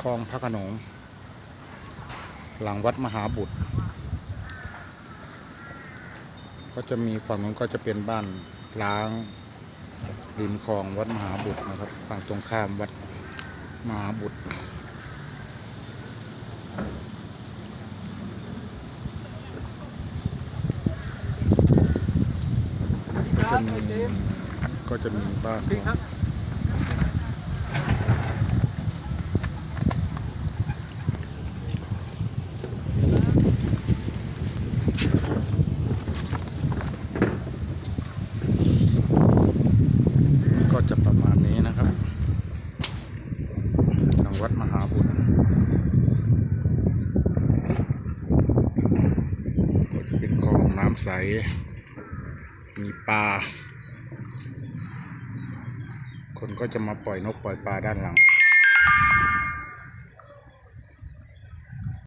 คลองพระขนง หลังวัดมหาบุตร ก็จะมีฝั่งนู้นก็จะเป็นบ้านล้างริมคลองวัดมหาบุตรนะครับฝั่งตรงข้ามวัดมหาบุตรก็จะมีก็จะมีบ้านก็จะประมาณนี้ นะครับ ทางวัดมหาบุตรก็จะเป็นคลองน้ำใส มีปลา คนก็จะมาปล่อยนกปล่อยปลาด้านหลัง